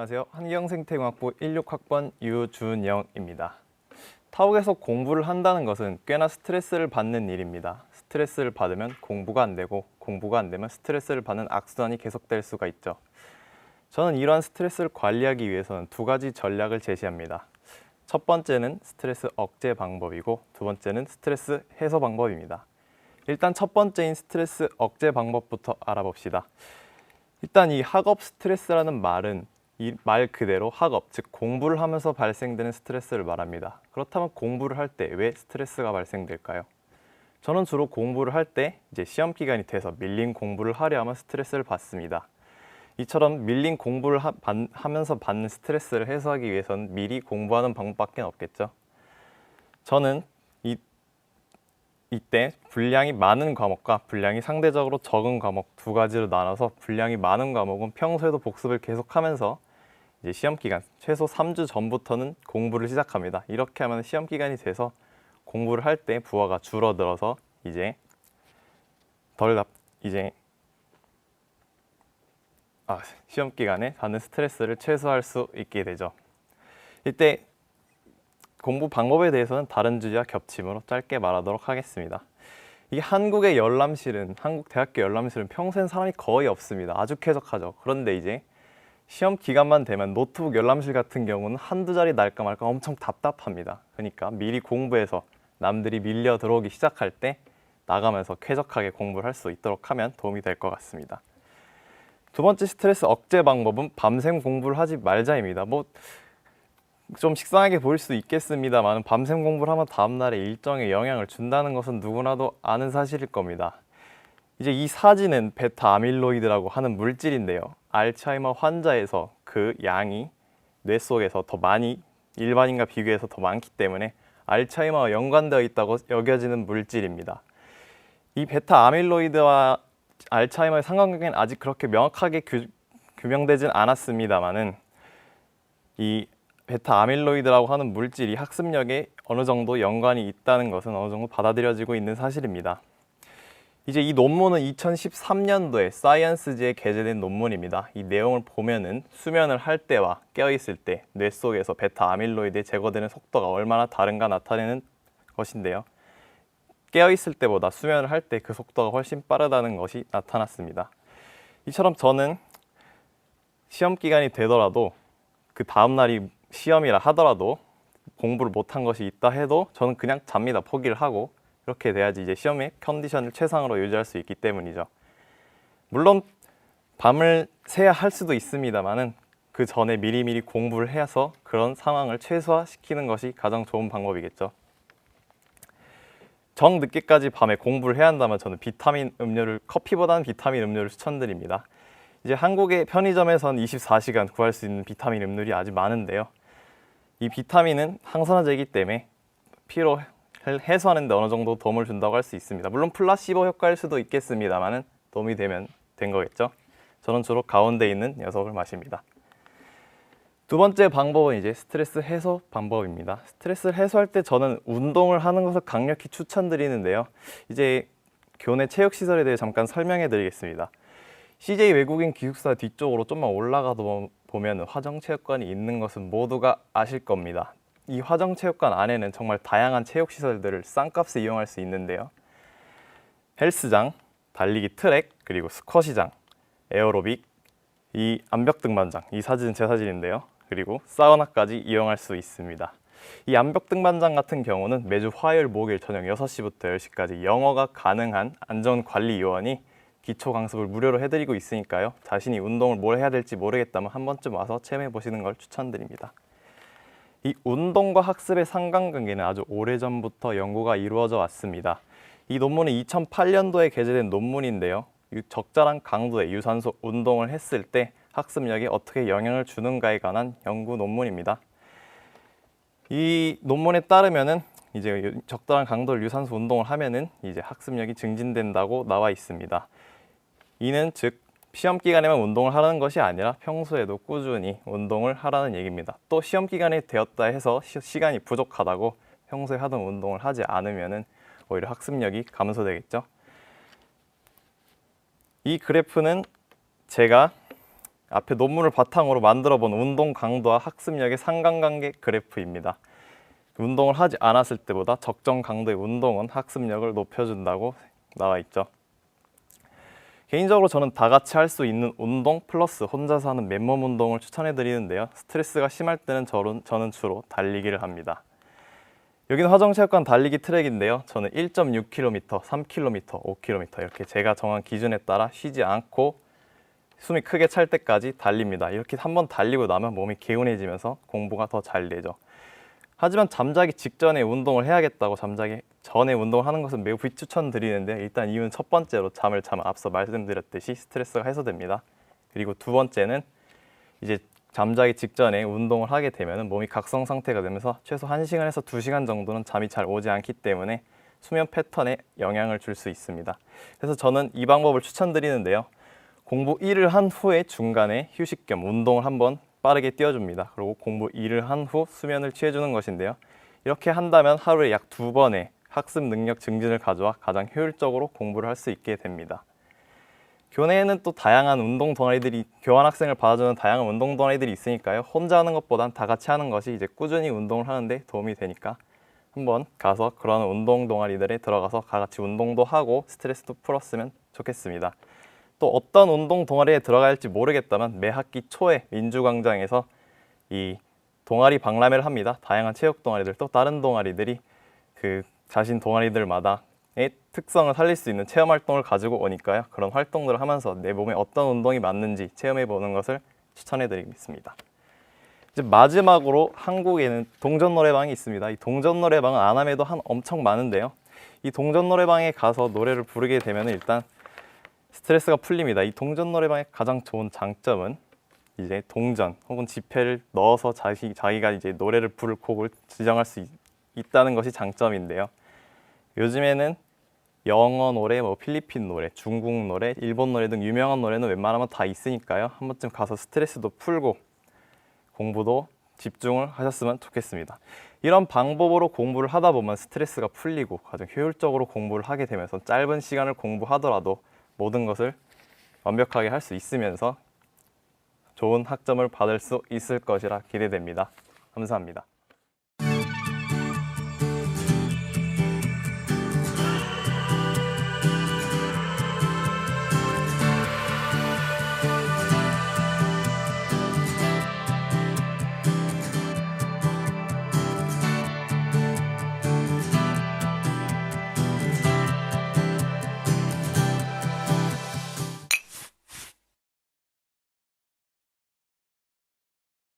안녕하세요. 환경생태공학부 16학번 유준영입니다. 타옥에서 공부를 한다는 것은 꽤나 스트레스를 받는 일입니다. 스트레스를 받으면 공부가 안 되고 공부가 안 되면 스트레스를 받는 악순환이 계속될 수가 있죠. 저는 이러한 스트레스를 관리하기 위해서는 두 가지 전략을 제시합니다. 첫 번째는 스트레스 억제 방법이고 두 번째는 스트레스 해소 방법입니다. 일단 첫 번째인 스트레스 억제 방법부터 알아봅시다. 일단 이 학업 스트레스라는 말은 이 말 그대로 학업, 즉 공부를 하면서 발생되는 스트레스를 말합니다. 그렇다면 공부를 할 때 왜 스트레스가 발생될까요? 저는 주로 공부를 할 때 이제 시험 기간이 돼서 밀린 공부를 하려 하면 스트레스를 받습니다. 이처럼 밀린 공부를 하, 받, 하면서 받는 스트레스를 해소하기 위해서는 미리 공부하는 방법밖에 없겠죠. 저는 이 이때 분량이 많은 과목과 분량이 상대적으로 적은 과목 두 가지로 나눠서 분량이 많은 과목은 평소에도 복습을 계속하면서 이제 시험 기간 최소 3주 전부터는 공부를 시작합니다. 이렇게 하면 시험 기간이 돼서 공부를 할 때 부하가 줄어들어서 이제 덜 납, 이제 아, 시험 기간에 받는 스트레스를 최소화할 수 있게 되죠. 이때 공부 방법에 대해서는 다른 주제와 겹침으로 짧게 말하도록 하겠습니다. 이 한국의 열람실은 한국 대학교 열람실은 평소엔 사람이 거의 없습니다. 아주 쾌적하죠. 그런데 이제 시험 기간만 되면 노트북 열람실 같은 경우는 한두 자리 날까 말까 엄청 답답합니다. 그러니까 미리 공부해서 남들이 밀려 들어오기 시작할 때 나가면서 쾌적하게 공부를 할 수 있도록 하면 도움이 될 것 같습니다. 두 번째 스트레스 억제 방법은 밤샘 공부를 하지 말자입니다. 뭐 좀 식상하게 보일 수도 있겠습니다만 밤샘 공부를 하면 다음 날에 일정에 영향을 준다는 것은 누구나도 아는 사실일 겁니다. 이제 이 사진은 베타 아밀로이드라고 하는 물질인데요. 알츠하이머 환자에서 그 양이 뇌 속에서 더 많이 일반인과 비교해서 더 많기 때문에 알츠하이머와 연관되어 있다고 여겨지는 물질입니다. 이 베타 아밀로이드와 알츠하이머의 상관관계는 아직 그렇게 명확하게 규, 규명되진 않았습니다만은 이 베타 아밀로이드라고 하는 물질이 학습력에 어느 정도 연관이 있다는 것은 어느 정도 받아들여지고 있는 사실입니다. 이제 이 논문은 2013년도에 사이언스지에 게재된 논문입니다. 이 내용을 보면은 수면을 할 때와 깨어 있을 때 뇌 속에서 베타 아밀로이드에 제거되는 속도가 얼마나 다른가 나타내는 것인데요. 깨어 있을 때보다 수면을 할 때 그 속도가 훨씬 빠르다는 것이 나타났습니다. 이처럼 저는 시험 기간이 되더라도 그 다음 날이 시험이라 하더라도 공부를 못한 것이 있다 해도 저는 그냥 잡니다. 포기를 하고 이렇게 돼야지 이제 시험의 컨디션을 최상으로 유지할 수 있기 때문이죠. 물론 밤을 새야 할 수도 있습니다만은 그 전에 미리미리 공부를 해서 그런 상황을 최소화시키는 것이 가장 좋은 방법이겠죠. 정 늦게까지 밤에 공부를 해야 한다면 저는 비타민 음료를 커피보다는 비타민 음료를 추천드립니다. 이제 한국의 편의점에선 24시간 구할 수 있는 비타민 음료들이 아주 많은데요. 이 비타민은 항산화제이기 때문에 피로 해소하는 데 어느 정도 도움을 준다고 할 수 있습니다. 물론 플라시보 효과일 수도 있겠습니다만은 도움이 되면 된 거겠죠. 저는 주로 가운데 있는 녀석을 마십니다. 두 번째 방법은 이제 스트레스 해소 방법입니다. 스트레스를 해소할 때 저는 운동을 하는 것을 강력히 추천드리는데요. 이제 교내 체육 시설에 대해 잠깐 설명해 드리겠습니다. CJ 외국인 기숙사 뒤쪽으로 좀만 올라가 보면 화정체육관이 있는 것은 모두가 아실 겁니다. 이 화정체육관 안에는 정말 다양한 체육 시설들을 싼값에 이용할 수 있는데요. 헬스장, 달리기 트랙, 그리고 스쿼시장, 에어로빅, 이 암벽 등반장, 이 사진은 제 사진인데요. 그리고 사우나까지 이용할 수 있습니다. 이 암벽 등반장 같은 경우는 매주 화요일, 목요일 저녁 6시부터 10시까지 영어가 가능한 안전관리 요원이 기초 강습을 무료로 해드리고 있으니까요. 자신이 운동을 뭘 해야 될지 모르겠다면 한 번쯤 와서 체험해 보시는 걸 추천드립니다. 이 운동과 학습의 상관관계는 아주 오래전부터 연구가 이루어져 왔습니다. 이 논문은 2008년도에 게재된 논문인데요. 적절한 강도의 유산소 운동을 했을 때 학습력에 어떻게 영향을 주는가에 관한 연구 논문입니다. 이 논문에 따르면은 이제 적절한 강도의 유산소 운동을 하면은 이제 학습력이 증진된다고 나와 있습니다. 이는 즉 시험 기간에만 운동을 하라는 것이 아니라 평소에도 꾸준히 운동을 하라는 얘기입니다. 또 시험 기간이 되었다 해서 시, 간이 부족하다고 평소에 하던 운동을 하지 않으면은 오히려 학습력이 감소되겠죠. 이 그래프는 제가 앞에 논문을 바탕으로 만들어 본 운동 강도와 학습력의 상관관계 그래프입니다. 운동을 하지 않았을 때보다 적정 강도의 운동은 학습력을 높여준다고 나와 있죠. 개인적으로 저는 다 같이 할 수 있는 운동 플러스 혼자서 하는 맨몸 운동을 추천해 드리는데요. 스트레스가 심할 때는 저는, 주로 달리기를 합니다. 여기는 화정체육관 달리기 트랙인데요. 저는 1.6km, 3km, 5km 이렇게 제가 정한 기준에 따라 쉬지 않고 숨이 크게 찰 때까지 달립니다. 이렇게 한번 달리고 나면 몸이 개운해지면서 공부가 더 잘 되죠. 하지만 잠자기 직전에 운동을 해야겠다고 잠자기 전에 운동을 하는 것은 매우 비추천드리는데 일단 이유는 첫 번째로 잠을 자면 앞서 말씀드렸듯이 스트레스가 해소됩니다. 그리고 두 번째는 이제 잠자기 직전에 운동을 하게 되면 몸이 각성 상태가 되면서 최소 1시간에서 2시간 정도는 잠이 잘 오지 않기 때문에 수면 패턴에 영향을 줄 수 있습니다. 그래서 저는 이 방법을 추천드리는데요. 공부 1을 한 후에 중간에 휴식 겸 운동을 한번 빠르게 띄워줍니다. 그리고 공부 2를 한 후 수면을 취해주는 것인데요. 이렇게 한다면 하루에 약 두 번의 학습 능력 증진을 가져와 가장 효율적으로 공부를 할 수 있게 됩니다. 교내에는 또 다양한 운동 동아리들이 교환 학생을 받아주는 다양한 운동 동아리들이 있으니까요. 혼자 하는 것보단 다 같이 하는 것이 이제 꾸준히 운동을 하는데 도움이 되니까 한번 가서 그런 운동 동아리들에 들어가서 다 같이 운동도 하고 스트레스도 풀었으면 좋겠습니다. 또 어떤 운동 동아리에 들어갈지 모르겠다면 매 학기 초에 민주광장에서 이 동아리 박람회를 합니다. 다양한 체육 동아리들 또 다른 동아리들이 그 자신 동아리들마다의 특성을 살릴 수 있는 체험 활동을 가지고 오니까요. 그런 활동들을 하면서 내 몸에 어떤 운동이 맞는지 체험해 보는 것을 추천해 드리겠습니다. 이제 마지막으로 한국에는 동전 노래방이 있습니다. 이 동전 노래방은 안암에도 한 엄청 많은데요. 이 동전 노래방에 가서 노래를 부르게 되면 일단 스트레스가 풀립니다. 이 동전 노래방의 가장 좋은 장점은 이제 동전 혹은 지폐를 넣어서 자기, 자기가 이제 노래를 부를 곡을 지정할 수 있, 있다는 것이 장점인데요. 요즘에는 영어 노래, 뭐 필리핀 노래, 중국 노래, 일본 노래 등 유명한 노래는 웬만하면 다 있으니까요. 한 번쯤 가서 스트레스도 풀고 공부도 집중을 하셨으면 좋겠습니다. 이런 방법으로 공부를 하다 보면 스트레스가 풀리고 가장 효율적으로 공부를 하게 되면서 짧은 시간을 공부하더라도 모든 것을 완벽하게 할 수 있으면서 좋은 학점을 받을 수 있을 것이라 기대됩니다. 감사합니다.